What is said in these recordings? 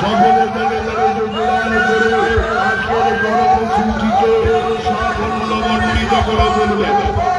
সকলে দলে দলে যোগদান করে আজকের গণতন্ত্র কর্মসূচিকে সাফল্যমণ্ডিত করে তুলবে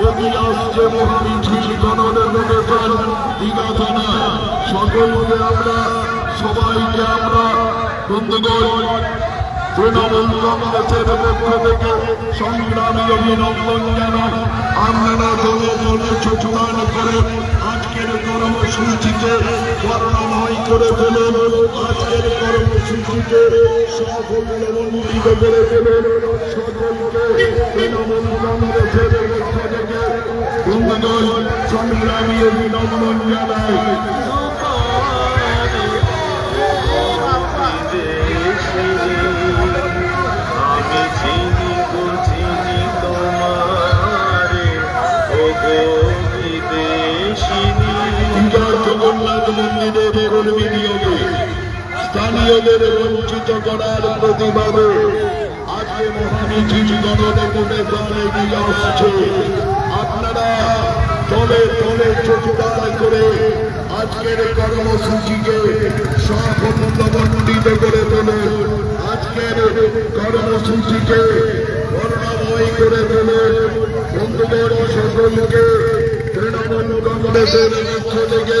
এগিয়ে আসছে মহামিছিল গণডেপুটেশন দীঘা থানা সকলকে আমরা সবাইকে আমরা বন্ধুগণ তৃণমূল কংগ্রেসের পক্ষ থেকে সংগ্রামী অভিনন্দন জানাই। আপনারা দলে দলে যোগদান করে আজকের কর্মসূচিকে বর্ণময় করে তোলেন আজকের কর্মসূচিকে সাফল্যমণ্ডিত করে তোলেন সকলকে তৃণমূল কংগ্রেসের পক্ষ থেকে বন্ধুগণ সংগ্রামী অভিনন্দন জানাই। মন্দিরের কর্মী নিয়োগে স্থানীয়দের বঞ্চিত করার প্রতিবাদে আজকে মহামিছিল গণডেপুটেশন এগিয়ে আসছে আপনারা দলে দলে যোগদান করে আজকের কর্মসূচিকে সাফল্যমণ্ডিত করে তোলে আজকের কর্মসূচিকে বর্ণময় করে তোলে বন্ধুদের সকলকে তৃণমূল কংগ্রেসের পক্ষ থেকে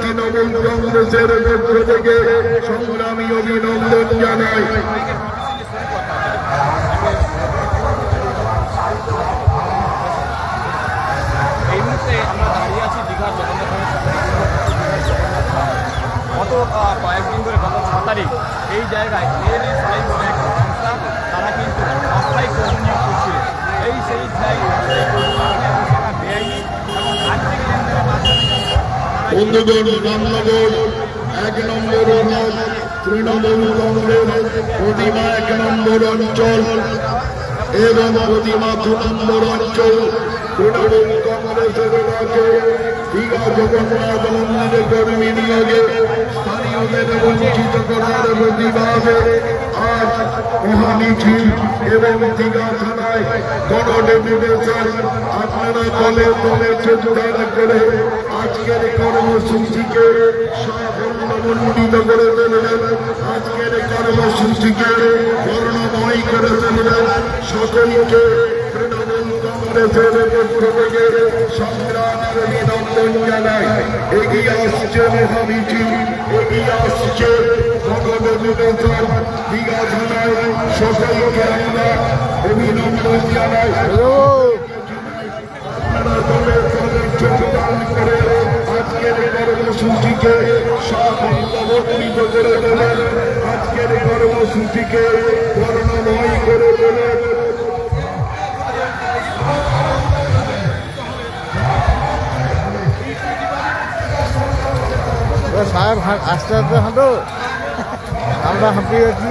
তৃণমূল কংগ্রেসের পক্ষ থেকে সংগ্রামী অভিনন্দন জগন্নাথ গত কয়েকদিন ধরে, গত ছ তারিখ, এই জায়গায় এএনএসআই বলে একটা সংস্থা, তারা কিন্তু এই সেই জায়গায় সেই কর্মী নিয়োগে এবং সেটা বেআইনি এবং আর্থিক লেনদেনের মাধ্যমে বন্ধুগণ রামনগর এক নম্বর ওয়ার্ড তৃণমূল কংগ্রেস প্রতিমা এক নম্বর অঞ্চল এবং প্রতিমা দু নম্বর অঞ্চল। তৃণমূল কংগ্রেসের রাজ্যে দীঘা জগন্নাথ মন্দিরে কর্মী নিয়োগে স্থানীয়দের বঞ্চিত করার প্রতিবাদে আজ মহামিছিল এবং দীঘা থানায় গণডেপুটেশন আপনারা দলে দলে যোগদান করে আজকের কর্মসূচিকে সাফল্যমণ্ডিত করে তুললেন আজকের কর্মসূচিকে বর্ণময় করে তুললেন। সকলকে কংগ্রেসের পক্ষ থেকে সংগ্রামের অভিনন্দন জানাই এগিয়ে আসছে মহামিছিল এগিয়ে আসছে ভগবতেশ্বর দীঘা থানায় সকলকে আমরা অভিনন্দন জানাই আজকের কর্মসূচিকে সাফল্যমণ্ডিত করে তোলেন আজকের কর্মসূচিকে সাহেব আস্তে আস্তে হাঁটো। আমরা হাঁপিয়ে যাচ্ছি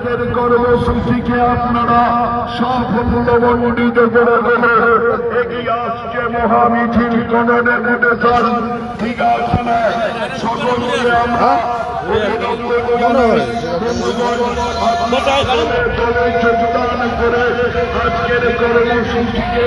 আজকের কর্মসূচিকে আপনারা সাফল্যমণ্ডিত করে দেবেন এগিয়ে আসছে মহামিছিল গণনে মুটেশন ঠিক আছে না আমরা আজকের কর্মসূচিকে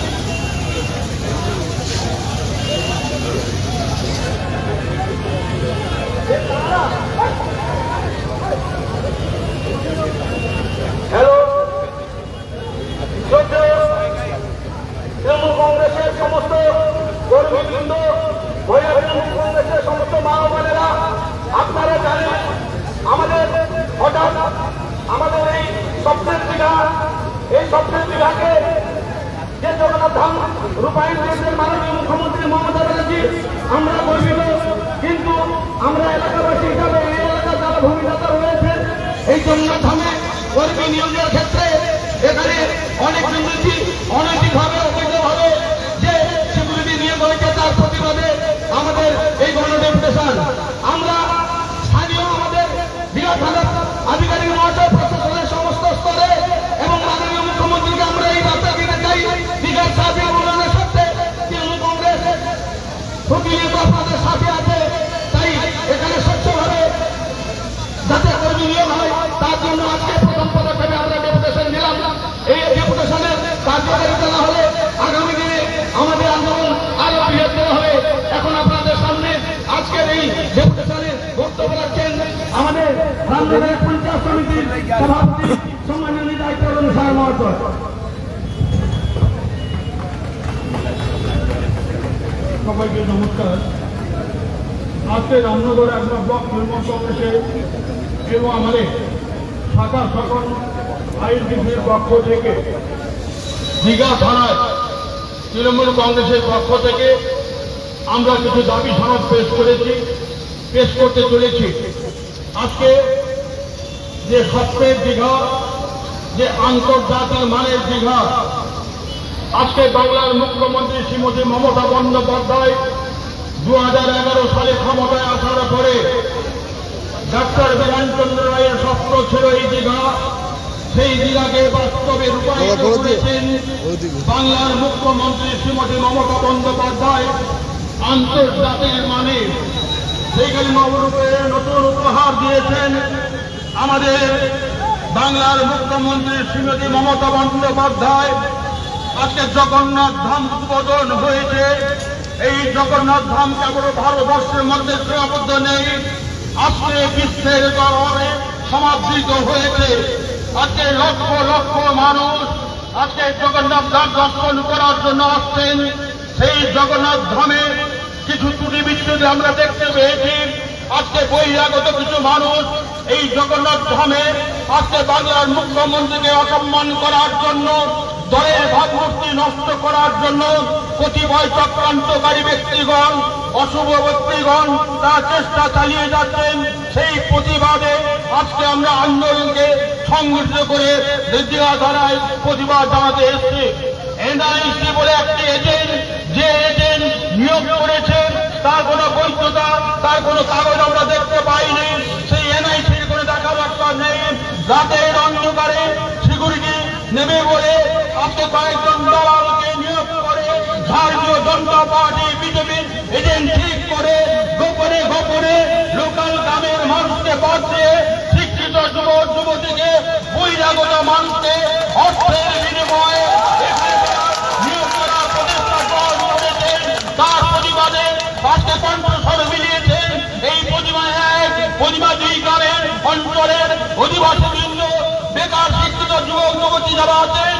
হ্যালো শ্রদ্ধেয় তৃণমূল কংগ্রেসের সমস্ত কর্মীবৃন্দ মহিলা তৃণমূল কংগ্রেসের সমস্ত মা ও বোনেরা বিঘা এই সবচেয়ে বিঘাকে যে জগন্নাথ ধাম রূপায়ণ দিয়েছেন মাননীয় মুখ্যমন্ত্রী মমতা ব্যানার্জি আমরা গর্বিত কিন্তু আমরা এলাকাবাসী হিসাবে এই এলাকার যারা ভূমিদাতা রয়েছেন জগন্নাথ কর্মী নিয়োগের ক্ষেত্রে এখানে অনেক দুর্নীতি অনৈতিকভাবে অবৈধভাবে রামনগরের পঞ্চায়েত সমিতির সভাপতি সম্মানীয় দায়িত্ব অনুসার মহাশয়। সবাইকে নমস্কার। আজকে রামনগর একটা ব্লক তৃণমূল কংগ্রেসের এবং আমাদের শাখা সকল আইনজীবীর পক্ষ থেকে দীঘা থানায় তৃণমূল কংগ্রেসের পক্ষ থেকে আমরা কিছু দাবি সনদ পেশ করেছি, পেশ করতে চলেছি। আজকে যে স্বপ্নের দীঘা যে আন্তর্জাতিক মানের দীঘা। আজকে বাংলার মুখ্যমন্ত্রী শ্রীমতী মমতা বন্দ্যোপাধ্যায় দু হাজার এগারো সালে ক্ষমতায় আসার পরে ডাক্তার বিধানচন্দ্র রায়ের স্বপ্ন ছিল এই দীঘা। সেই দীঘাকে বাস্তবে রূপায়িত করেছেন বাংলার মুখ্যমন্ত্রী শ্রীমতী মমতা বন্দ্যোপাধ্যায় আন্তর্জাতিক মানে সেইখানে নবরূপে নতুন উপহার দিয়েছেন আমাদের বাংলার মুখ্যমন্ত্রী শ্রীমতী মমতা বন্দ্যোপাধ্যায়, আজকে জগন্নাথ ধাম উদ্বোধন হয়েছে। এই জগন্নাথ ধাম কেবল ভারতবর্ষের মধ্যে সীমাবদ্ধ নেই, আজকে বিশ্বের গড়ে সমাদৃত হয়েছে। আজকে লক্ষ লক্ষ মানুষ আজকে জগন্নাথ ধাম দর্শন করার জন্য আসছেন। সেই জগন্নাথ ধামে কিছু ত্রুটি বিচ্ছুতি আমরা দেখতে পেয়েছি। আজকে বহিরাগত কিছু মানুষ এই জগন্নাথ ধামে আজকে বাংলার মুখ্যমন্ত্রীকে অসম্মান করার জন্য, দলের ভাবমূর্তি নষ্ট করার জন্য কতিপয় চক্রান্তকারী ব্যক্তিগণ, অশুভ ব্যক্তিগণ তার চেষ্টা চালিয়ে যাচ্ছেন। সেই প্রতিবাদে আজকে আমরা আন্দোলনকে সংগঠিত করে ধারায় প্রতিবাদ জানাতে এসেছি। এনআইসি বলে একটি এজেন্ট যে এজেন্ট নিয়োগ করেছেন পার্টি বিজেপি এজেন্ট ঠিক করে, গোপনে গোপনে লোকাল গ্রামের মানুষকে বাদ শিক্ষিত যুবক যুবতীকে বহিরাগত মানুষকে অর্থের বিনিময়ে তার প্রতিবাদে আজকে কণ্ঠস্বর এই প্রতিমা এক, প্রতিমা দুই গ্রামের অঞ্চলের অধিবাসী বৃন্দ বেকার শিক্ষিত যুবক, যুবতী যারা আছেন